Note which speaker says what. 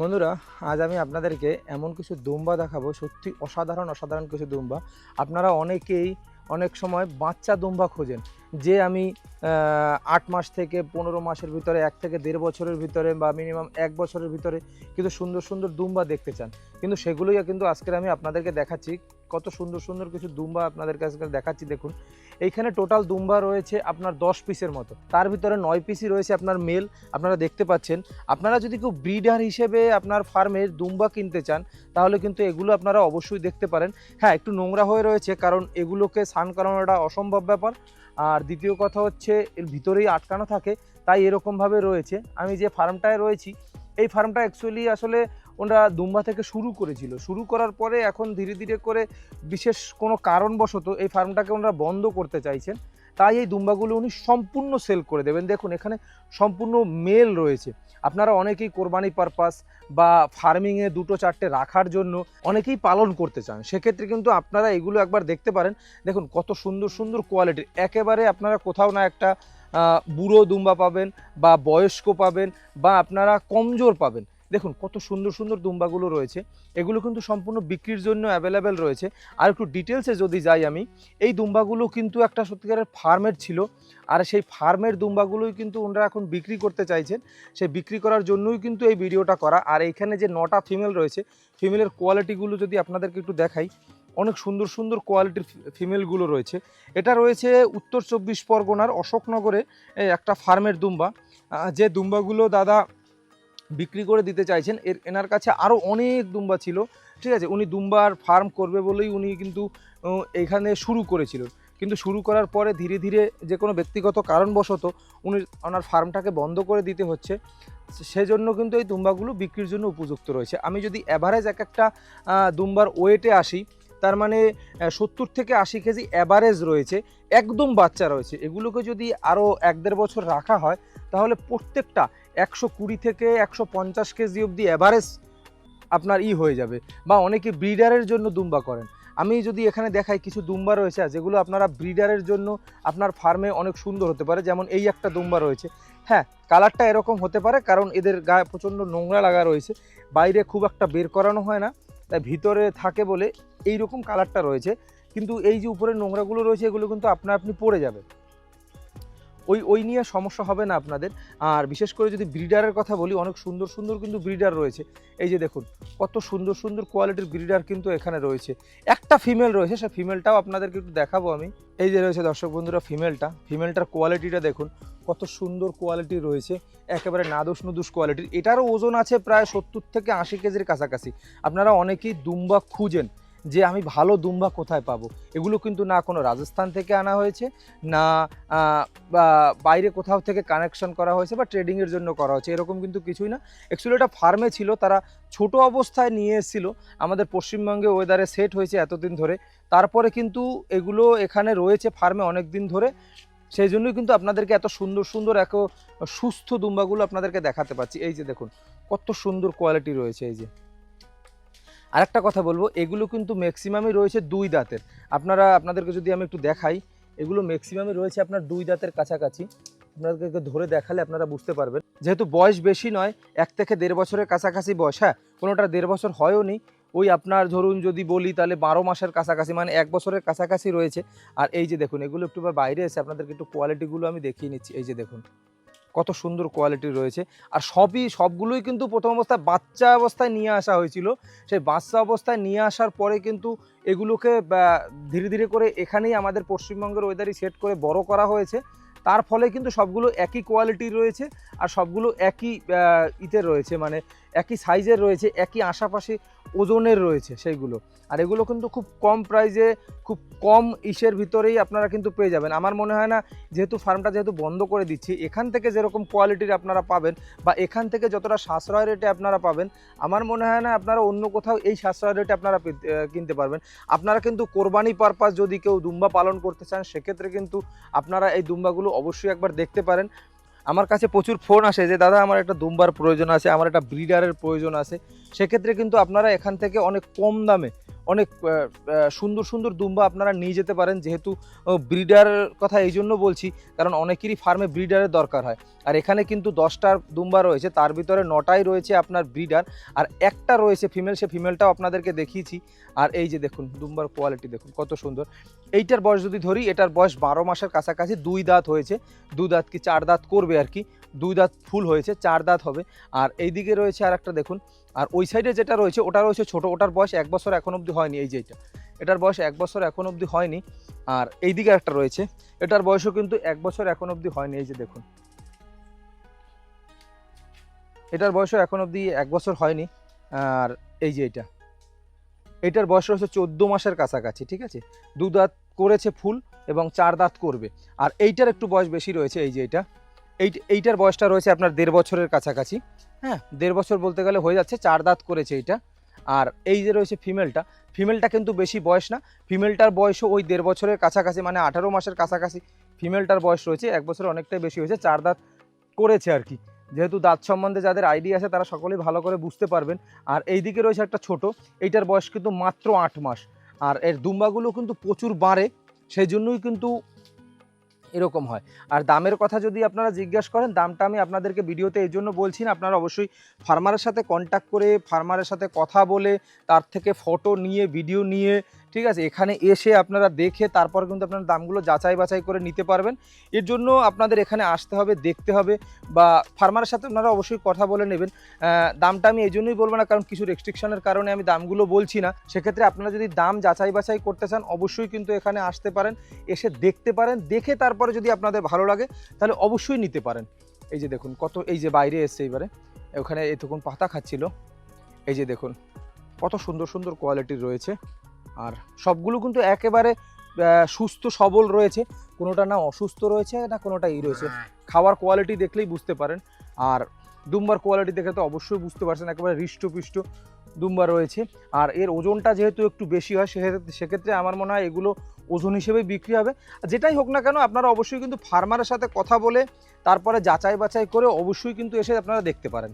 Speaker 1: বন্ধুরা, আজ আমি আপনাদেরকে এমন কিছু দুম্বা দেখাবো, সত্যি অসাধারণ অসাধারণ কিছু দুম্বা। আপনারা অনেকেই অনেক সময় বাচ্চা দুম্বা খোঁজেন, যে আমি আট মাস থেকে পনেরো মাসের ভিতরে, এক থেকে দেড় বছরের ভিতরে বা মিনিমাম এক বছরের ভিতরে কিন্তু সুন্দর সুন্দর দুম্বা দেখতে চান। কিন্তু সেগুলোই কিন্তু আজকের আমি আপনাদেরকে দেখাচ্ছি কত সুন্দর সুন্দর কিছু দুম্বা আপনাদের কাছে দেখাচ্ছি, দেখুন। এইখানে টোটাল দুম্বা রয়েছে আপনার দশ পিসের মতো। তার ভিতরে নয় পিসই রয়েছে আপনার মেল আপনারা দেখতে পাচ্ছেন। আপনারা যদি কেউ ব্রিডার হিসেবে আপনার ফার্মের দুম্বা কিনতে চান, তাহলে কিন্তু এগুলো আপনারা অবশ্যই দেখতে পারেন। হ্যাঁ একটু নোংরা হয়ে রয়েছে, কারণ এগুলোকে স্নান করানোটা অসম্ভব ব্যাপার। আর দ্বিতীয় কথা হচ্ছে, এর ভিতরেই আটকানো থাকে, তাই এরকমভাবে রয়েছে। আমি যে ফার্মটায় রয়েছি এই ফার্মটা অ্যাকচুয়ালি আসলে ওনারা দুম্বা থেকে শুরু করেছিল। শুরু করার পরে এখন ধীরে ধীরে করে বিশেষ কোনো কারণবশত এই ফার্মটাকে ওনারা বন্ধ করতে চাইছেন। তাই এই দুম্বাগুলো উনি সম্পূর্ণ সেল করে দেবেন। দেখুন, এখানে সম্পূর্ণ মেল রয়েছে। আপনারা অনেকেই কোরবানি পারপাস বা ফার্মিংয়ে দুটো চারটে রাখার জন্য অনেকেই পালন করতে চান। সেক্ষেত্রে কিন্তু আপনারা এগুলো একবার দেখতে পারেন। দেখুন, কত সুন্দর সুন্দর কোয়ালিটির একেবারে আপনারা কোথাও না একটা বুড়ো দুম্বা পাবেন বা বয়স্ক পাবেন বা আপনারা কমজোর পাবেন। দেখুন, কত সুন্দর সুন্দর দুম্বাগুলো রয়েছে। এগুলো কিন্তু সম্পূর্ণ বিক্রির জন্য অ্যাভেলেবেল রয়েছে। আর একটু ডিটেলসে যদি যাই আমি, এই দুম্বাগুলো কিন্তু একটা সত্যিকারের ফার্মের ছিল। আর সেই ফার্মের দুম্বাগুলোই কিন্তু ওনারা এখন বিক্রি করতে চাইছেন। সেই বিক্রি করার জন্যই কিন্তু এই ভিডিওটা করা। আর এইখানে যে নটা ফিমেল রয়েছে ফিমেলের কোয়ালিটিগুলো যদি আপনাদেরকে একটু দেখাই অনেক সুন্দর সুন্দর কোয়ালিটির ফিমেলগুলো রয়েছে। এটা রয়েছে উত্তর চব্বিশ পরগনার অশোকনগরে একটা ফার্মের দুম্বা। যে দুম্বাগুলো দাদা বিক্রি করে দিতে চাইছেন, এর, এনার কাছে আরও অনেক দুম্বা ছিল, ঠিক আছে? উনি দুম্বার ফার্ম করবে বলেই উনি কিন্তু এখানে শুরু করেছিলেন কিন্তু শুরু করার পরে ধীরে ধীরে যে কোনো ব্যক্তিগত কারণবশত উনি ওনার ফার্মটাকে বন্ধ করে দিতে হচ্ছে। সেজন্য কিন্তু এই দুম্বাগুলো বিক্রির জন্য উপযুক্ত রয়েছে। আমি যদি অ্যাভারেজ এক একটা দুম্বার ওয়েটে আসি তার মানে সত্তর থেকে আশি কেজি অ্যাভারেজ রয়েছে, একদম বাচ্চা রয়েছে। এগুলোকে যদি আরও এক দেড় বছর রাখা হয়, তাহলে প্রত্যেকটা একশো কুড়ি থেকে একশো পঞ্চাশ কেজি অবধি অ্যাভারেজ আপনার ই হয়ে যাবে। বা অনেকে ব্রিডারের জন্য দুম্বা করেন। আমি যদি এখানে দেখাই কিছু দুম্বা রয়েছে যেগুলো আপনারা ব্রিডারের জন্য আপনার ফার্মে অনেক সুন্দর হতে পারে, যেমন এই একটা দুম্বা রয়েছে। হ্যাঁ কালারটা এরকম হতে পারে, কারণ এদের গায়ে প্রচণ্ড নোংরা লাগা রয়েছে। বাইরে খুব একটা বের করানো হয় না। তাই ভিতরে থাকে বলে এই রকম কালারটা রয়েছে। কিন্তু এই যে উপরে নোংরাগুলো রয়েছে, এগুলো কিন্তু আপনা আপনি পড়ে যাবে ওই ওই নিয়ে সমস্যা হবে না আপনাদের। আর বিশেষ করে যদি ব্রিডারের কথা বলি, অনেক সুন্দর সুন্দর কিন্তু ব্রিডার রয়েছে। এই যে দেখুন, কত সুন্দর সুন্দর কোয়ালিটির ব্রিডার কিন্তু এখানে রয়েছে। একটা ফিমেল রয়েছে, সে ফিমেলটাও আপনাদেরকে একটু দেখাবো আমি। এই যে রয়েছে দর্শক বন্ধুরা ফিমেলটা ফিমেলটার কোয়ালিটিটা দেখুন, কত সুন্দর কোয়ালিটি রয়েছে। একেবারে নাদুস নুদুস কোয়ালিটির এটারও ওজন আছে প্রায় সত্তর থেকে আশি কেজির কাছাকাছি। আপনারা অনেকেই দুম্বা খুঁজেন। যে আমি ভালো দুম্বা কোথায় পাবো? এগুলো কিন্তু না কোনো রাজস্থান থেকে আনা হয়েছে, না বাইরে কোথাও থেকে কানেকশন করা হয়েছে বা ট্রেডিংয়ের জন্য করা হয়েছে, এরকম কিন্তু কিছুই না। অ্যাকচুয়ালি এটা ফার্মে ছিল, তারা ছোট অবস্থায় নিয়ে এসেছিল। আমাদের পশ্চিমবঙ্গে ওয়েদারে সেট হয়েছে এতদিন ধরে। তারপরে কিন্তু এগুলো এখানে রয়েছে ফার্মে অনেক দিন ধরে। সেই জন্যই কিন্তু আপনাদেরকে এত সুন্দর সুন্দর এক সুস্থ দুম্বাগুলো আপনাদেরকে দেখাতে পাচ্ছি। এই যে দেখুন, কত সুন্দর কোয়ালিটি রয়েছে এই যে। আরেকটা কথা বলব, এগুলো কিন্তু ম্যাক্সিমামই রয়েছে দুই দাঁতের। আপনারা, আপনাদেরকে যদি আমি একটু দেখাই, এগুলো ম্যাক্সিমামই রয়েছে আপনার দুই দাঁতের কাছাকাছি। আপনাদেরকে ধরে দেখালে আপনারা বুঝতে পারবেন। যেহেতু বয়স বেশি নয়, এক থেকে দেড় বছরের কাছাকাছি বয়স হ্যাঁ কোনোটা দেড় বছর হয়ও নি। ওই আপনার ধরুন যদি বলি, তাহলে বারো মাসের কাছাকাছি মানে এক বছরের কাছাকাছি রয়েছে। আর এই যে দেখুন, এগুলো একটু বাইরে এসে আপনাদেরকে একটু কোয়ালিটিগুলো আমি দেখিয়ে নিচ্ছি। এই যে দেখুন কত সুন্দর কোয়ালিটি রয়েছে। আর সবই, সবগুলোই কিন্তু প্রথম অবস্থায় বাচ্চা অবস্থায় নিয়ে আসা হয়েছিল। সেই বাচ্চা অবস্থায় নিয়ে আসার পরে কিন্তু এগুলোকে ধীরে ধীরে করে এখানেই আমাদের পশ্চিমবঙ্গের ওয়েদারই সেট করে বড় করা হয়েছে। তার ফলে কিন্তু সবগুলো একই কোয়ালিটির রয়েছে আর সবগুলো একই ইতে রয়েছে। মানে একই সাইজের রয়েছে, একই আশাপাশি ওজনের রয়েছে সেইগুলো। আর এগুলো কিন্তু খুব কম প্রাইজে খুব কম ইসের ভিতরেই আপনারা কিন্তু পেয়ে যাবেন। আমার মনে হয় না, যেহেতু ফার্মটা যেহেতু বন্ধ করে দিচ্ছি, এখান থেকে যেরকম কোয়ালিটির আপনারা পাবেন বা এখান থেকে যতটা সাশ্রয় রেটে আপনারা পাবেন, আমার মনে হয় না আপনারা অন্য কোথাও এই সাশ্রয় রেটে আপনারা কিনতে পারবেন। আপনারা কিন্তু কোরবানি পারপাস যদি কেউ দুম্বা পালন করতে চান, সেক্ষেত্রে কিন্তু আপনারা এই দুম্বাগুলো অবশ্যই একবার দেখতে পারেন। আমার কাছে প্রচুর ফোন আসে যে, দাদা, আমার একটা দুম্বার প্রয়োজন আছে, আমার একটা ব্রিডারের প্রয়োজন আছে। সেক্ষেত্রে কিন্তু আপনারা এখান থেকে অনেক কম দামে অনেক সুন্দর সুন্দর দুম্বা আপনারা নিয়ে যেতে পারেন। যেহেতু ব্রিডার কথা এই জন্য বলছি, কারণ অনেকেরই ফার্মে ব্রিডারের দরকার হয়। আর এখানে কিন্তু দশটার দুম্বা রয়েছে, তার ভিতরে নটাই রয়েছে আপনার ব্রিডার, আর একটা রয়েছে ফিমেল, সে ফিমেলটাও আপনাদেরকে দেখিয়েছি। আর এই যে দেখুন, দুম্বার কোয়ালিটি দেখুন, কত সুন্দর। এইটার বয়স যদি ধরি, এটার বয়স বারো মাসের কাছাকাছি, দুই দাঁত হয়েছে। দু দাঁত কি চার দাঁত করবে আর কি। দুই দাঁত ফুল হয়েছে, চার দাঁত হবে। আর এই দিকে রয়েছে আর একটা দেখুন, আর ওই সাইডে যেটা রয়েছে, ওটা রয়েছে ছোট, ওটার বয়স এক বছর এখন অবধি হয়নি এই যে এটা। এটার বয়স এক বছর এখন অবধি হয়নি। আর এই দিকে একটা রয়েছে, এটার বয়সও কিন্তু এক বছর এখন অবধি হয়নি, এই যে দেখুন। এটার বয়সও এখন অবধি এক বছর হয়নি, আর এই যে এটা। এটার বয়স রয়েছে চোদ্দ মাসের কাছাকাছি, ঠিক আছে? দু দাঁত করেছে ফুল এবং চার দাঁত করবে। আর এইটার একটু বয়স বেশি রয়েছে, এই যে এটা। এই এইটার বয়সটা রয়েছে আপনার দেড় বছরের কাছাকাছি। হ্যাঁ দেড় বছর বলতে গেলে হয়ে যাচ্ছে, চার দাঁত করেছে এইটা। আর এই যে রয়েছে ফিমেলটা ফিমেলটা কিন্তু বেশি বয়স না। ফিমেলটার বয়সও ওই দেড় বছরের কাছাকাছি মানে আঠারো মাসের কাছাকাছি ফিমেলটার বয়স রয়েছে, এক বছর অনেকটাই বেশি হয়েছে, চার দাঁত করেছে আর কি। যেহেতু দাঁত সম্বন্ধে যাদের আইডিয়া আছে, তারা সকলেই ভালো করে বুঝতে পারবেন। আর এই দিকে রয়েছে একটা ছোট, এইটার বয়স কিন্তু মাত্র আট মাস। আর এর দুম্বাগুলো কিন্তু প্রচুর বাড়ে সেই জন্যই কিন্তু এরকম হয়। আর দামের কথা যদি আপনারা জিজ্ঞাসা করেন, দামটা আমি আপনাদেরকে ভিডিওতে এই জন্য বলছি না, আপনারা অবশ্যই ফার্মারের সাথে কন্ট্যাক্ট করে, ফার্মারের সাথে কথা বলে, তার থেকে ফটো নিয়ে ভিডিও নিয়ে ঠিক আছে? এখানে এসে আপনারা দেখে তারপর কিন্তু আপনারা দামগুলো যাচাই বাছাই করে নিতে পারবেন। এর জন্য আপনাদের এখানে আসতে হবে, দেখতে হবে বা ফার্মারের সাথে আপনারা অবশ্যই কথা বলে নেবেন। দামটা আমি এই জন্যই বলব না, কারণ কিছু রেস্ট্রিকশনের কারণে আমি দামগুলো বলছি না। সেক্ষেত্রে আপনারা যদি দাম যাচাই বাছাই করতে চান, অবশ্যই কিন্তু এখানে আসতে পারেন, এসে দেখতে পারেন, দেখে তারপরে যদি আপনাদের ভালো লাগে, তাহলে অবশ্যই নিতে পারেন। এই যে দেখুন, কত, এই যে বাইরে এসছে এবারে। ওখানে এতক্ষণ পাতা খাচ্ছিল। এই যে দেখুন, কত সুন্দর সুন্দর কোয়ালিটির রয়েছে। আর সবগুলো কিন্তু একেবারে সুস্থ সবল রয়েছে। কোনোটা না অসুস্থ রয়েছে না কোনোটা ই রয়েছে। খাওয়ার কোয়ালিটি দেখলেই বুঝতে পারেন। আর দুম্বার কোয়ালিটি দেখে তো অবশ্যই বুঝতে পারছেন একেবারে হৃষ্টপুষ্ট দুম্বা রয়েছে। আর এর ওজনটা যেহেতু একটু বেশি হয় সেক্ষেত্রে সেক্ষেত্রে আমার মনে হয় এগুলো ওজন হিসেবে বিক্রি হবে। আর যেটাই হোক না কেন আপনারা অবশ্যই কিন্তু ফার্মারের সাথে কথা বলে তারপরে যাচাই বাছাই করে অবশ্যই কিন্তু এসে আপনারা দেখতে পারেন।